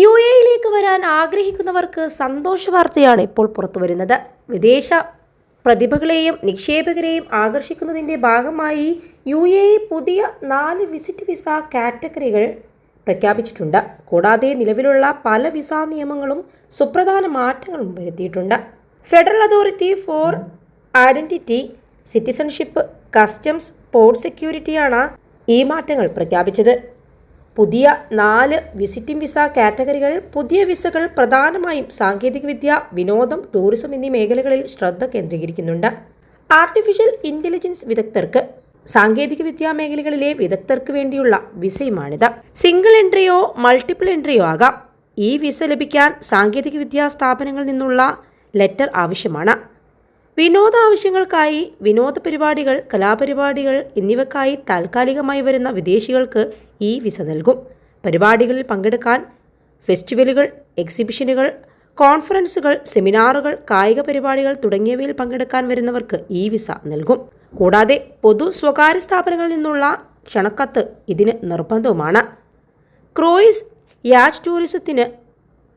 U എയിലേക്ക് വരാൻ ആഗ്രഹിക്കുന്നവർക്ക് സന്തോഷ വാർത്തയാണ് ഇപ്പോൾ പുറത്തുവരുന്നത് വിദേശ പ്രതിഭകളെയും നിക്ഷേപകരെയും ആകർഷിക്കുന്നതിന്റെ ഭാഗമായി യു എ പുതിയ നാല് വിസിറ്റ് വിസ കാറ്റഗറികൾ പ്രഖ്യാപിച്ചിട്ടുണ്ട്. കൂടാതെ നിലവിലുള്ള പല വിസ നിയമങ്ങളും സുപ്രധാന മാറ്റങ്ങളും വരുത്തിയിട്ടുണ്ട്. Federal authority for identity citizenship customs port സെക്യൂരിറ്റിയാണ് ഈ മാറ്റങ്ങൾ പ്രഖ്യാപിച്ചത്. പുതിയ നാല് വിസിറ്റിംഗ് വിസ കാറ്റഗറികൾ പുതിയ വിസകൾ പ്രധാനമായും സാങ്കേതികവിദ്യ വിനോദം ടൂറിസം എന്നീ മേഖലകളിൽ ശ്രദ്ധ കേന്ദ്രീകരിക്കുന്നുണ്ട്. ആർട്ടിഫിഷ്യൽ ഇന്റലിജൻസ് വിദഗ്ധർക്ക് സാങ്കേതികവിദ്യാ മേഖലകളിലെ വിദഗ്ധർക്ക് വേണ്ടിയുള്ള വിസയുമാണിത്. സിംഗിൾ എൻട്രിയോ മൾട്ടിപ്പിൾ എൻട്രിയോ ആകാം. ഈ വിസ ലഭിക്കാൻ സാങ്കേതികവിദ്യാ സ്ഥാപനങ്ങളിൽ നിന്നുള്ള ലെറ്റർ ആവശ്യമാണ്. വിനോദ ആവശ്യങ്ങൾക്കായി വിനോദ പരിപാടികൾ കലാപരിപാടികൾ എന്നിവക്കായി താൽക്കാലികമായി വരുന്ന വിദേശികൾക്ക് ഈ വിസ നൽകും. പരിപാടികളിൽ പങ്കെടുക്കാൻ ഫെസ്റ്റിവലുകൾ എക്സിബിഷനുകൾ കോൺഫറൻസുകൾ സെമിനാറുകൾ കായിക പരിപാടികൾ തുടങ്ങിയവയിൽ പങ്കെടുക്കാൻ വരുന്നവർക്ക് ഈ വിസ നൽകും. കൂടാതെ പൊതു സ്വകാര്യ സ്ഥാപനങ്ങളിൽ നിന്നുള്ള ക്ഷണക്കത്ത് ഇതിന് നിർബന്ധവുമാണ്. ക്രൂയിസ് യാച്ച് ടൂറിസത്തിന്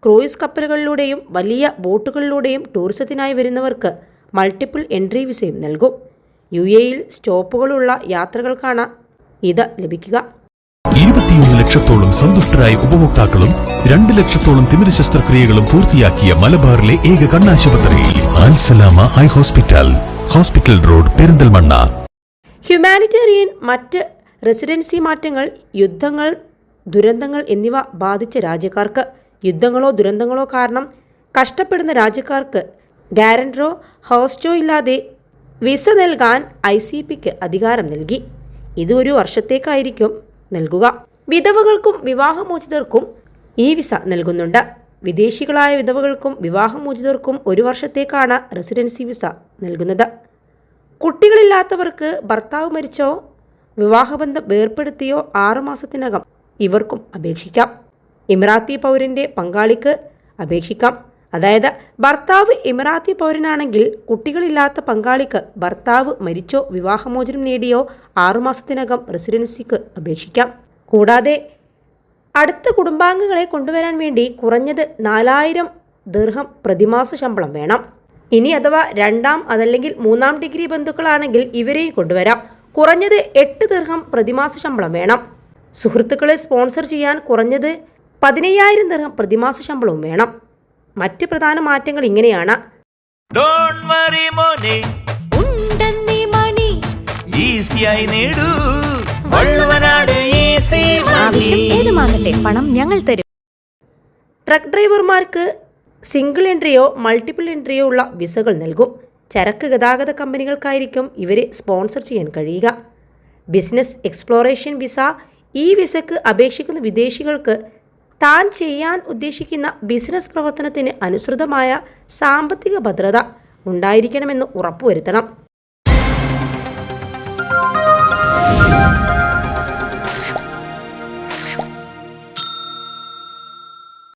ക്രൂയിസ് കപ്പലുകളിലൂടെയും വലിയ ബോട്ടുകളിലൂടെയും ടൂറിസത്തിനായി വരുന്നവർക്ക് മൾട്ടിപ്പിൾ എൻട്രി വിസയും നൽകും. യു എയിൽ സ്റ്റോപ്പുകളുള്ള യാത്രകൾക്കാണ് ഇത് ലഭിക്കുക. ഇരുപത്തിയൊന്ന് ലക്ഷത്തോളം സന്തുഷ്ടരായ ഉപഭോക്താക്കളും രണ്ട് ലക്ഷത്തോളം തിമിര ശസ്ത്രക്രിയകളും പൂർത്തിയാക്കിയ മലബാറിലെ ഏക കണ്ണാശുപത്രി ആൻസലാമ eye hospital. Hospital road Perinthalmanna. Humanitarian മറ്റ് റെസിഡൻസി മാറ്റങ്ങൾ യുദ്ധങ്ങൾ ദുരന്തങ്ങൾ എന്നിവ ബാധിച്ച രാജ്യക്കാർക്ക് യുദ്ധങ്ങളോ ദുരന്തങ്ങളോ കാരണം കഷ്ടപ്പെടുന്ന രാജ്യക്കാർക്ക് ഗ്യാരൻഡറോ ഹോസ്റ്റോ ഇല്ലാതെ വിസ നൽകാൻ ഐ സി പിക്ക് അധികാരം നൽകി. ഇത് ഒരു വർഷത്തേക്കായിരിക്കും നൽകുക. വിധവകൾക്കും വിവാഹമോചിതർക്കും ഈ വിസ നൽകുന്നുണ്ട്. വിദേശികളായ വിധവകൾക്കും വിവാഹമോചിതർക്കും ഒരു വർഷത്തേക്കാണ് റെസിഡൻസി വിസ നൽകുന്നത്. കുട്ടികളില്ലാത്തവർക്ക് ഭർത്താവ് മരിച്ചോ വിവാഹബന്ധം വേർപ്പെടുത്തിയോ ആറുമാസത്തിനകം ഇവർക്കും അപേക്ഷിക്കാം. ഇമിറാത്തി പൗരന്റെ പങ്കാളിക്ക് അപേക്ഷിക്കാം. അതായത് ഭർത്താവ് ഇമിറാത്തി പൗരനാണെങ്കിൽ കുട്ടികളില്ലാത്ത പങ്കാളിക്ക് ഭർത്താവ് മരിച്ചോ വിവാഹമോചനം നേടിയോ ആറുമാസത്തിനകം റെസിഡൻസിക്ക് അപേക്ഷിക്കാം. കൂടാതെ അടുത്ത കുടുംബാംഗങ്ങളെ കൊണ്ടുവരാൻ വേണ്ടി കുറഞ്ഞത് നാലായിരം ദീർഘം പ്രതിമാസ ശമ്പളം വേണം. ഇനി അഥവാ രണ്ടാം അതല്ലെങ്കിൽ മൂന്നാം ഡിഗ്രി ബന്ധുക്കളാണെങ്കിൽ ഇവരെയും കൊണ്ടുവരാം. കുറഞ്ഞത് എട്ട് ദീർഘം പ്രതിമാസ ശമ്പളം വേണം. സുഹൃത്തുക്കളെ സ്പോൺസർ ചെയ്യാൻ കുറഞ്ഞത് പതിനയ്യായിരം ദീർഘം പ്രതിമാസ ശമ്പളവും വേണം. മറ്റ് പ്രധാന മാറ്റങ്ങൾ ഇങ്ങനെയാണ്. ഡോൺ വറി മോനെ. ഉണ്ടെന്നീ മണി. ഈസിയായി നേടൂ. ആവശ്യം ഏതുമാകട്ടെ പണം ഞങ്ങൾ തരും. ട്രക്ക് ഡ്രൈവർമാർക്ക് സിംഗിൾ എൻട്രിയോ മൾട്ടിപ്പിൾ എൻട്രിയോ ഉള്ള വിസകൾ നൽകും. ചരക്ക് ഗതാഗത കമ്പനികൾക്കായിരിക്കും ഇവരെ സ്പോൺസർ ചെയ്യാൻ കഴിയുക. ബിസിനസ് എക്സ്പ്ലോറേഷൻ വിസ ഈ വിസക്ക് അപേക്ഷിക്കുന്ന വിദേശികൾക്ക് താൻ ചെയ്യാൻ ഉദ്ദേശിക്കുന്ന ബിസിനസ് പ്രവർത്തനത്തിന് അനുസൃതമായ സാമ്പത്തിക ഭദ്രത ഉണ്ടായിരിക്കണമെന്ന് ഉറപ്പുവരുത്തണം.